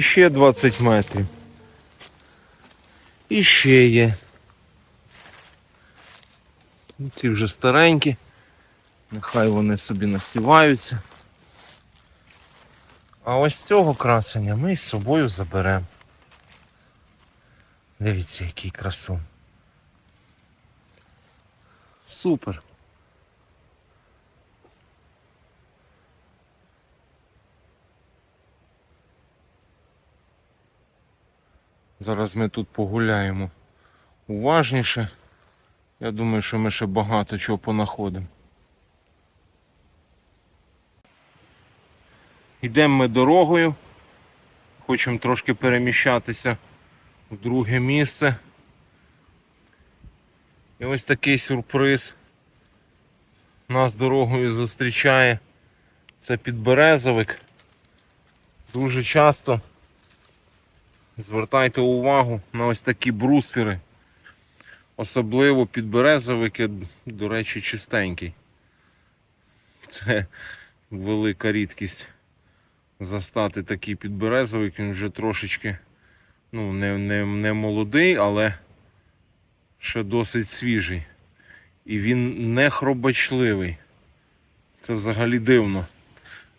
І ще 20 метрів. І ще є. Ну, Ці вже старенькі. Нехай вони собі насіваються. А ось цього красення ми з собою заберемо. Дивіться, який красун. Супер. Зараз ми тут погуляємо уважніше. Я думаю, що ми ще багато чого понаходимо. Йдемо ми дорогою. Хочемо трошки переміщатися в друге місце. І ось такий сюрприз нас дорогою зустрічає. Це підберезовик. Дуже часто звертайте увагу на ось такі брустфери. Особливо підберезовики, до речі, чистенький. Це велика рідкість застати такий підберезовик. Він вже трошечки ну, не, не, не молодий, але ще досить свіжий. І він не хробачливий. Це взагалі дивно.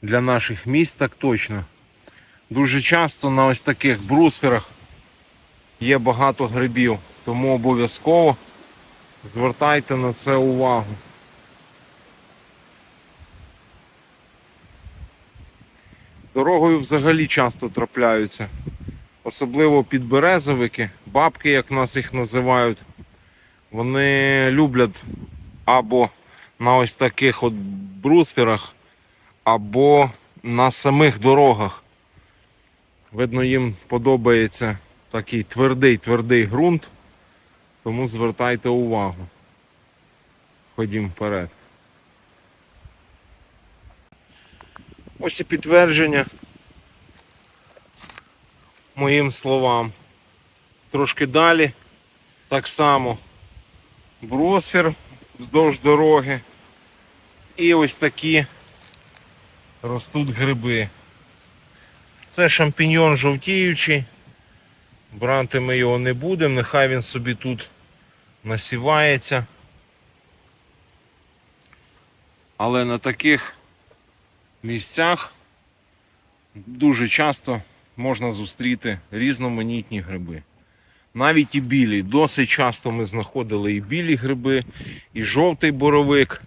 Для наших місць так точно. Дуже часто на ось таких брусферах є багато грибів, тому обов'язково звертайте на це увагу. Дорогою взагалі часто трапляються, особливо підберезовики, бабки, як нас їх називають. Вони люблять або на ось таких от брусферах, або на самих дорогах. Видно, їм подобається такий твердий твердий ґрунт, тому звертайте увагу. Ходім вперед. Ось і підтвердження моїм словам. Трошки далі так само бросфер вздовж дороги. І ось такі ростуть гриби. Це шампіньйон жовтіючий. Брати ми його не будемо, нехай він собі тут насівається. Але на таких місцях дуже часто можна зустріти різноманітні гриби. Навіть і білі. Досить часто ми знаходили і білі гриби, і жовтий боровик.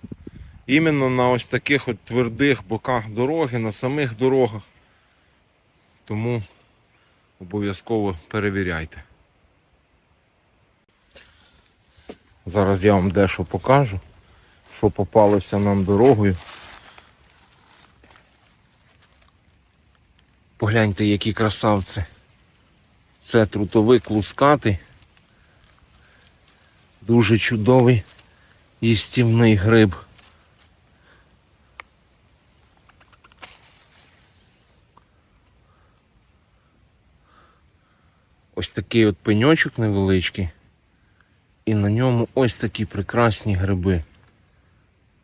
Іменно на ось таких от твердих боках дороги, на самих дорогах. Тому обов'язково перевіряйте. Зараз я вам дещо покажу, що попалося нам дорогою. Погляньте, які красавці. Це трутовик лускатий. Дуже чудовий їстівний гриб. Ось такий от пеньочок невеличкий. І на ньому ось такі прекрасні гриби.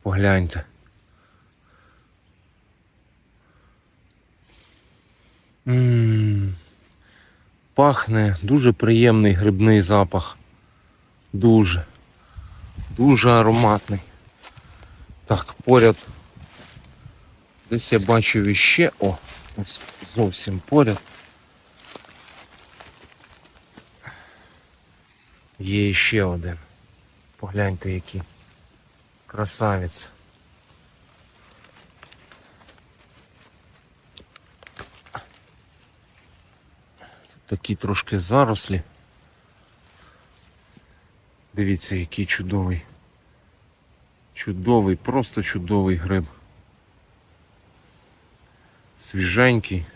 Погляньте. М, Пахне дуже приємний грибний запах. Дуже. Дуже ароматний. Так, поряд. Десь я бачив іще. О, ось зовсім поряд. Є ще один. Погляньте який. Красавець. Тут такі трошки зарослі. Дивіться, який чудовий. Чудовий, просто чудовий гриб. Свіженький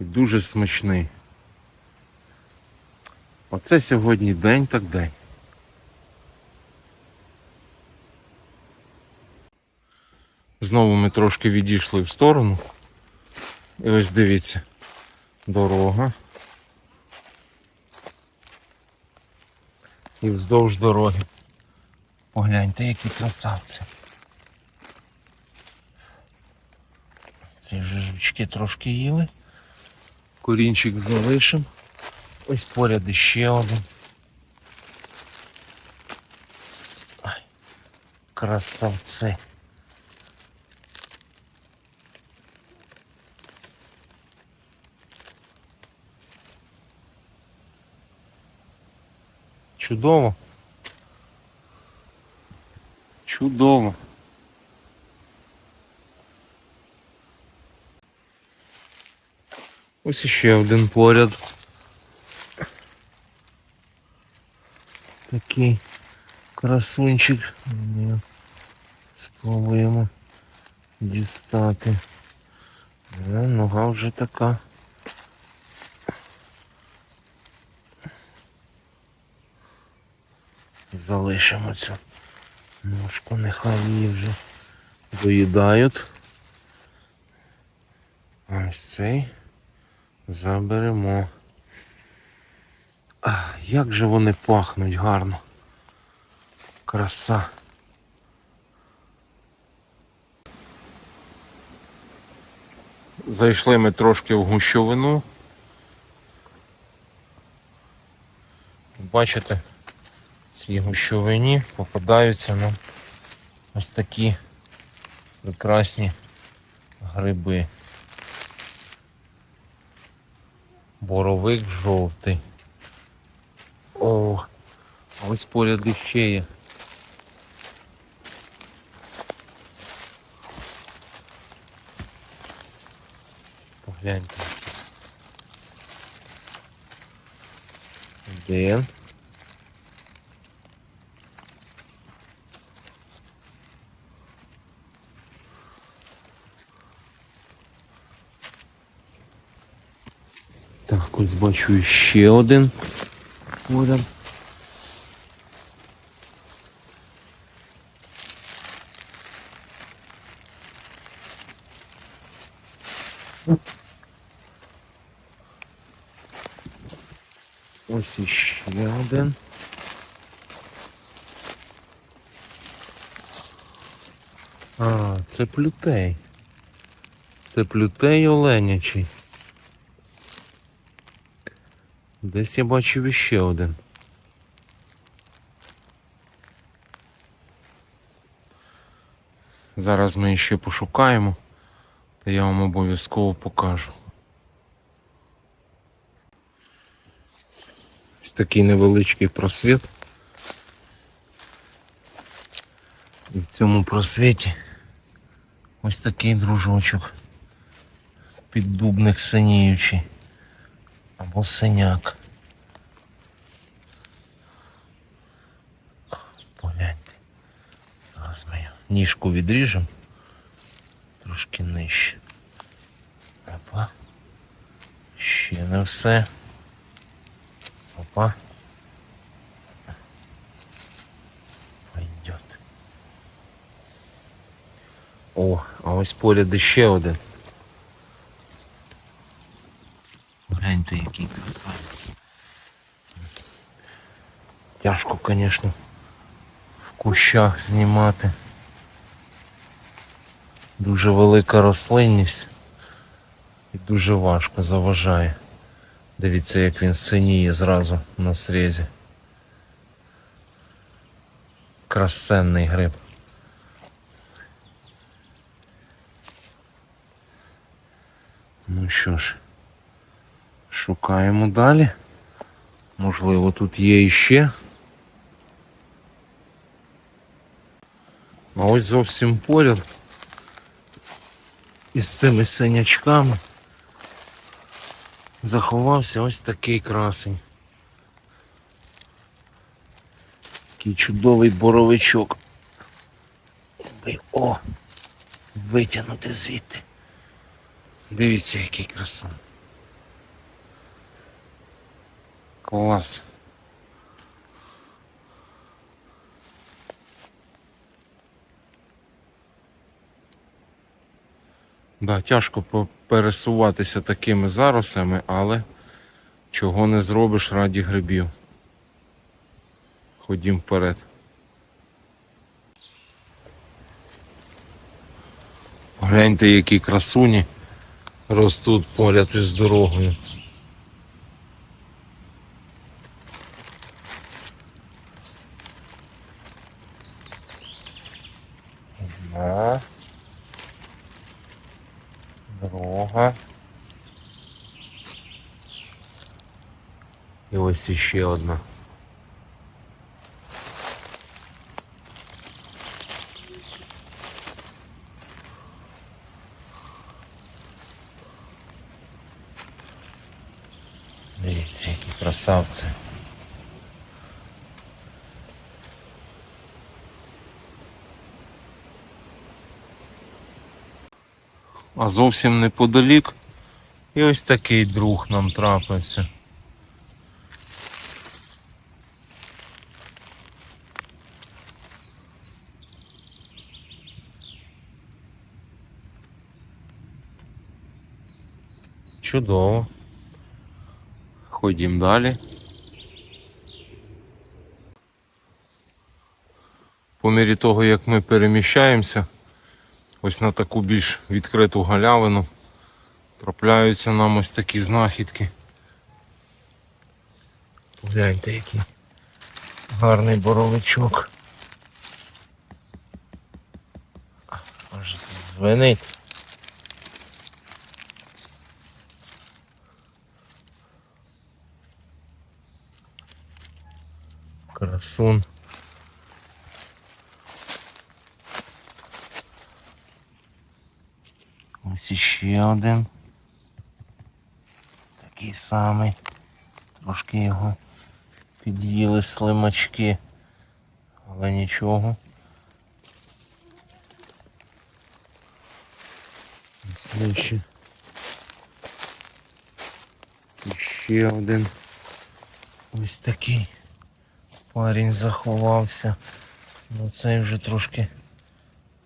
і дуже смачний. Оце сьогодні день так день. Знову ми трошки відійшли в сторону. І ось дивіться, дорога. І вздовж дороги. Погляньте, які красавці. Ці вже жучки трошки їли. Корінчик залишимо. Ось поряд іще один. Ай, красавці. Чудово. Чудово. Ось іще один поряд. Такий красунчик. Спробуємо дістати. Е, Нога вже така. Залишимо цю ножку, нехай її вже доїдають. Ось цей заберемо. Як же вони пахнуть гарно. Краса. Зайшли ми трошки в гущовину. Бачите, цій гущовині попадаються нам ось такі прекрасні гриби. Боровик жовтий. О, а ось поряд іще є. Погляньте. Один. Так, ось бачу ще один. Поряд. Ось іще один. А, це плютей. Це плютей оленячий. Десь я бачив іще один. Зараз ми ще пошукаємо, та я вам обов'язково покажу. Ось такий невеличкий просвіт. І в цьому просвіті ось такий дружочок. Піддубник синіючий. Або синяк. Погляньте. Зараз ми ніжку відріжемо. Трошки нижче. Опа. Ще не все. Опа. Пойдет. О, а ось поряд іще один. Гляньте, який красавець. Тяжко, звісно, в кущах знімати. Дуже велика рослинність і дуже важко заважає. Дивіться, як він синіє зразу на срізі. Красенний гриб. Ну що ж. Шукаємо далі. Можливо, тут є іще. А ось зовсім поряд із цими синячками заховався ось такий красень. Такий чудовий боровичок. Якби, О! Витягнути звідти. Дивіться, який красун. Клас. Да, тяжко пересуватися такими зарослями, але чого не зробиш раді грибів. Ходім вперед. Гляньте, які красуні ростуть поряд із дорогою. Одна. Друга. І ось іще одна. Дивіться, які красавці. А зовсім неподалік. І ось такий друг нам трапився. Чудово. Ходім далі. По мірі того, як ми переміщаємося, ось на таку більш відкриту галявину, трапляються нам ось такі знахідки. Погляньте, який гарний боровичок. Аж звенить. Красун. Ось іще один. Такий самий. Трошки його під'їли слимачки. Але нічого. Нижче. Іще один. Ось такий. Парень заховався. Ну цей вже трошки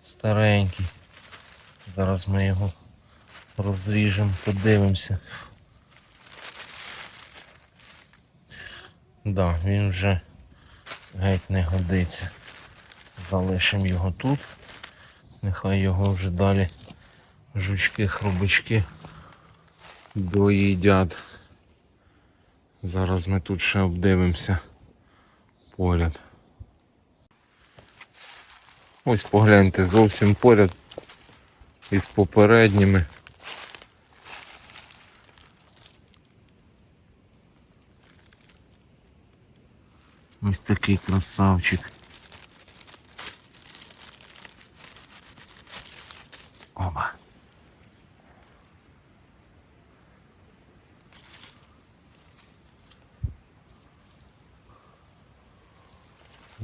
старенький. Зараз ми його розріжемо, подивимося. Да, він вже геть не годиться. Залишимо його тут. Нехай його вже далі жучки, хробачки доїдять. Зараз ми тут ще обдивимося поряд. Ось погляньте, зовсім поряд із попередніми. Ось такий красавчик.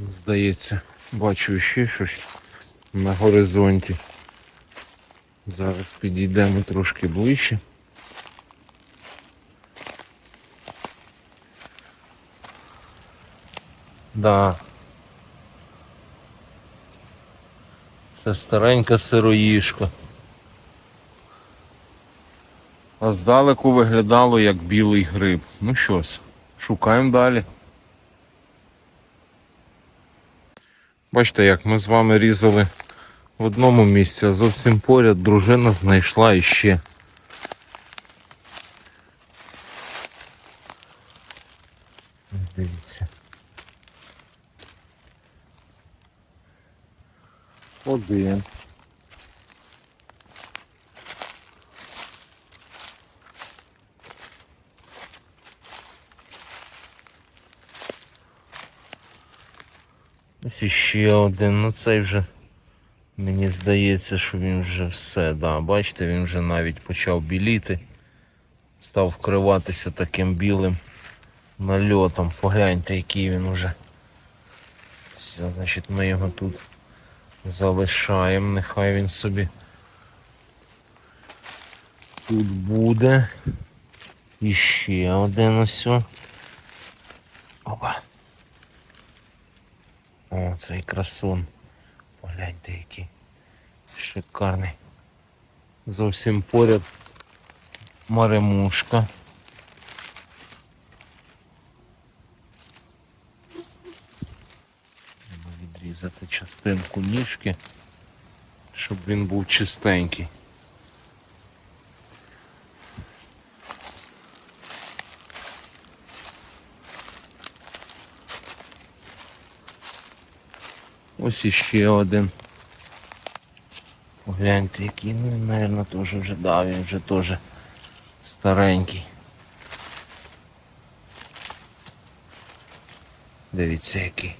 Здається, бачу ще щось на горизонті. Зараз підійдемо трошки ближче. Да. Це старенька сироїшка. А здалеку виглядало як білий гриб. Ну що ж, шукаємо далі. Бачите, як ми з вами різали в одному місці, а зовсім поряд дружина знайшла іще. Дивіться. Один. Ось іще один, ну цей вже мені здається, що він вже все, да, бачите, він вже навіть почав біліти, став вкриватися таким білим нальотом. Погляньте, який він уже. Все, значить ми його тут залишаємо, нехай він собі тут буде. І ще один ось. Опа. О, цей красун. Погляньте, який шикарний. Зовсім поряд маремушка. Треба відрізати частинку ніжки, щоб він був чистенький. Ось іще один. Гляньте, який, ну, мабуть, теж вже дав, він вже теж старенький. Дивіться який.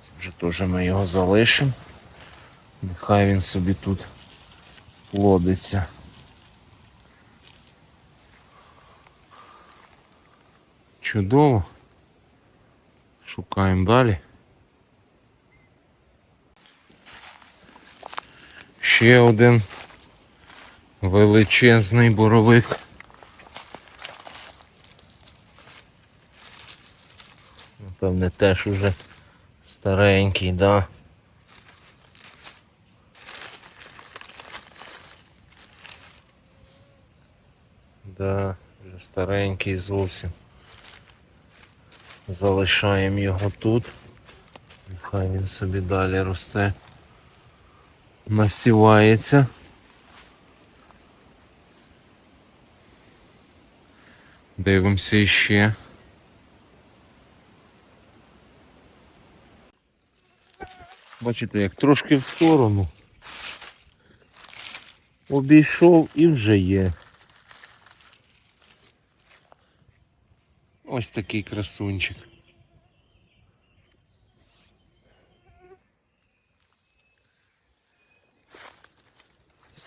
Це вже теж ми його залишимо. Нехай він собі тут плодиться. Чудово. Шукаємо далі. Ще один величезний боровик. Напевне, теж уже старенький, да. Да, вже старенький зовсім. Залишаємо його тут. Нехай він собі далі росте. Насівається. Дивимося іще. Бачите, як трошки в сторону. Обійшов і вже є. Ось такий красунчик.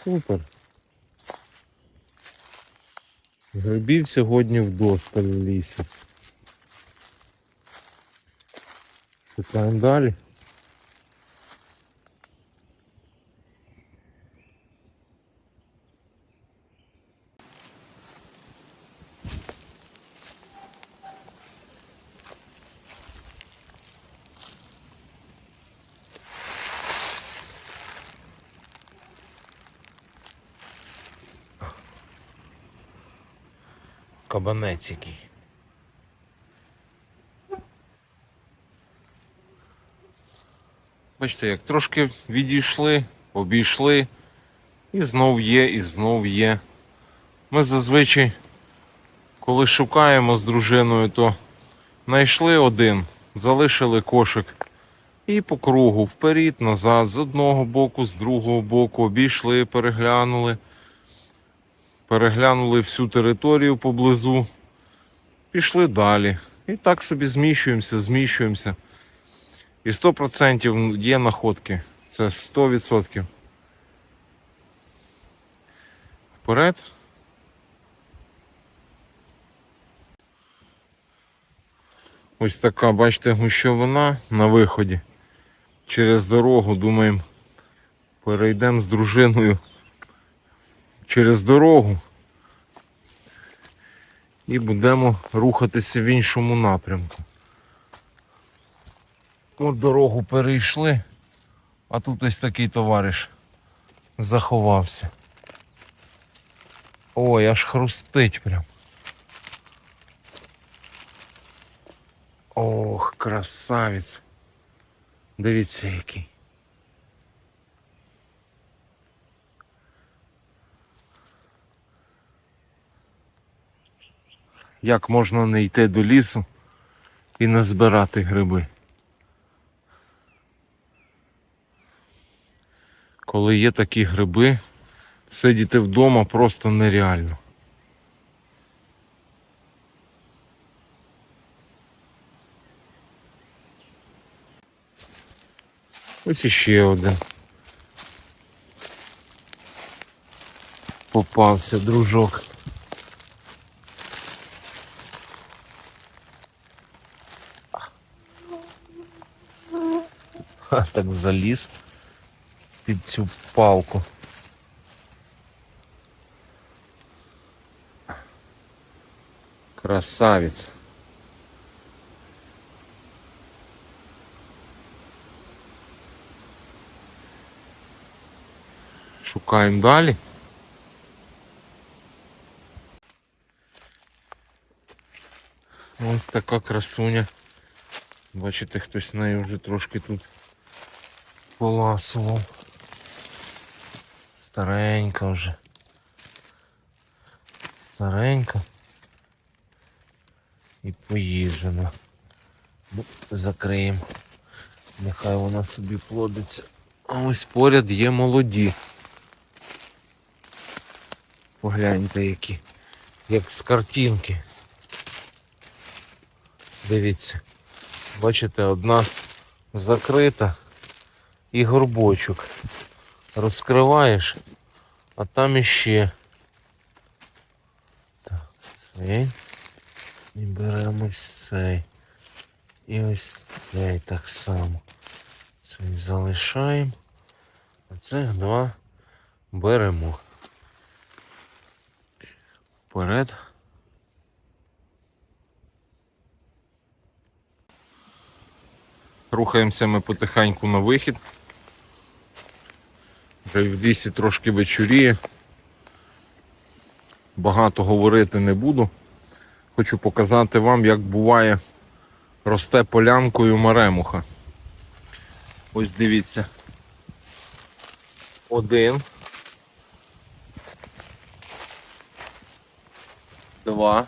Супер. Грибів сьогодні вдосталь в лісі. Шукаємо далі. Кабанець який. Бачите, як трошки відійшли, обійшли, і знов є, і знов є. Ми зазвичай, коли шукаємо з дружиною, то знайшли один, залишили кошик. І по кругу, вперед, назад, з одного боку, з другого боку, обійшли, переглянули переглянули всю територію поблизу, пішли далі. І так собі зміщуємося, зміщуємося. І 100% є находки. Це 100%. Вперед. Ось така, бачите, гущовина на виході. Через дорогу, думаємо, перейдемо з дружиною через дорогу і будемо рухатися в іншому напрямку. От дорогу перейшли, а тут ось такий товариш заховався. Ой, аж хрустить прям. Ох, красавець. Дивіться який. Як можна не йти до лісу і не збирати гриби. Коли є такі гриби, сидіти вдома просто нереально. Ось іще один. Попався дружок. так заліз під цю палку. Красавець. Шукаємо далі. Ось така красуня. Бачите, хтось нею вже трошки тут поласував. Старенька вже. Старенька. І поїжджена. Закриємо. Нехай вона собі плодиться. А ось поряд є молоді. Погляньте які. Як з картинки. Дивіться. Бачите, одна закрита і горбочок. Розкриваєш, а там іще. Так, цей. І беремо цей. І ось цей так само. Цей залишаємо. А цих два беремо. Вперед. Рухаємося ми потихеньку на вихід. В лісі трошки вечоріє. Багато говорити не буду. Хочу показати вам, як буває росте полянкою маремуха. Ось дивіться. Один. Два.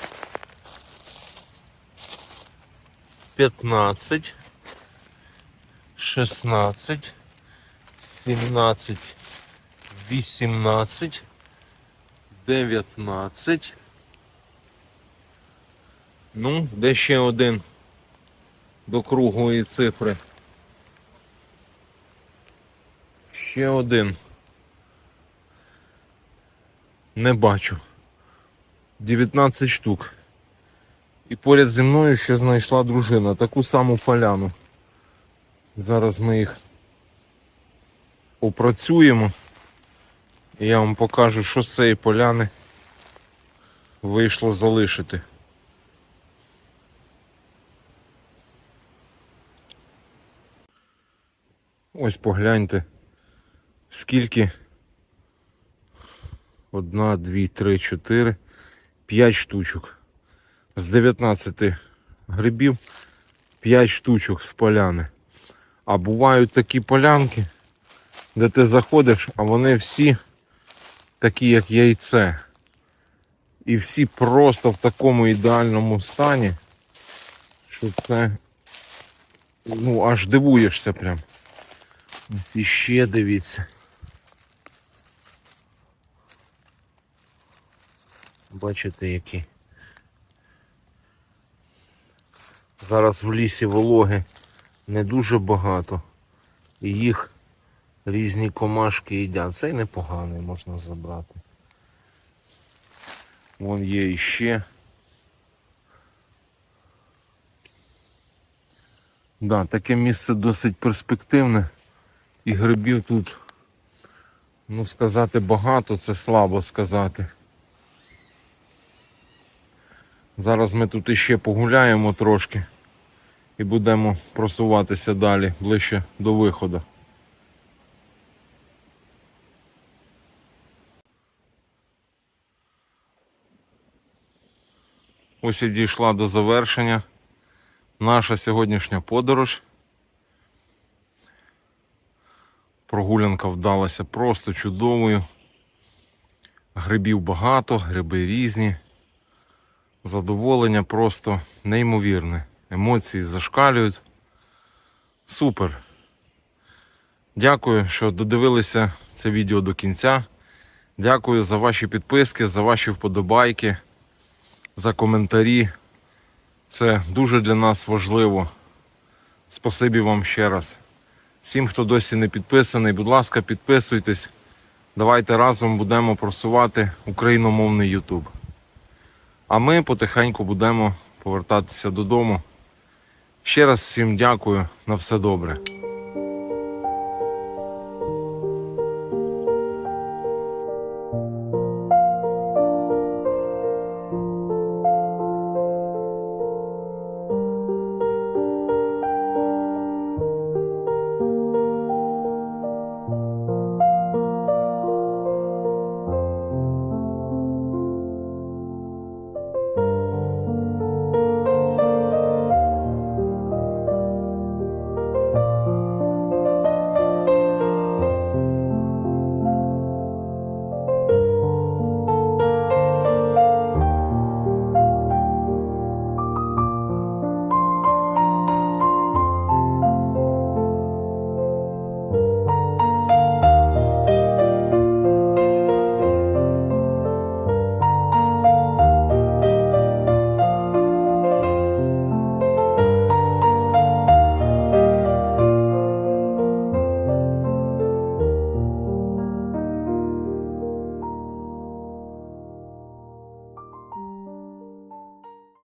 15, 16, 17, 18, 19. Ну, де ще один до круглої цифри. Ще один. Не бачу. 19 штук. І поряд зі мною ще знайшла дружина таку саму поляну. Зараз ми їх опрацюємо. І я вам покажу, що з цієї поляни вийшло залишити. Ось погляньте, скільки. Одна, дві, три, чотири, п'ять штучок з 19 грибів 5 штучок з поляни. А бувають такі полянки, де ти заходиш, а вони всі такі, як яйце. І всі просто в такому ідеальному стані, що це ну, аж дивуєшся прям. Ось іще дивіться. Бачите, які. Зараз в лісі вологи не дуже багато. І їх різні комашки їдять. Цей непоганий можна забрати. Вон є іще. Да, таке місце досить перспективне. І грибів тут, ну сказати багато, це слабо сказати. Зараз ми тут іще погуляємо трошки і будемо просуватися далі ближче до виходу. Ось і дійшла до завершення наша сьогоднішня подорож. Прогулянка вдалася просто чудовою. Грибів багато, гриби різні. Задоволення просто неймовірне. Емоції зашкалюють. Супер. Дякую, що додивилися це відео до кінця. Дякую за ваші підписки, за ваші вподобайки, за коментарі. Це дуже для нас важливо. Спасибі вам ще раз. Всім, хто досі не підписаний, будь ласка, підписуйтесь. Давайте разом будемо просувати україномовний YouTube. А ми потихеньку будемо повертатися додому. Ще раз всім дякую. На все добре.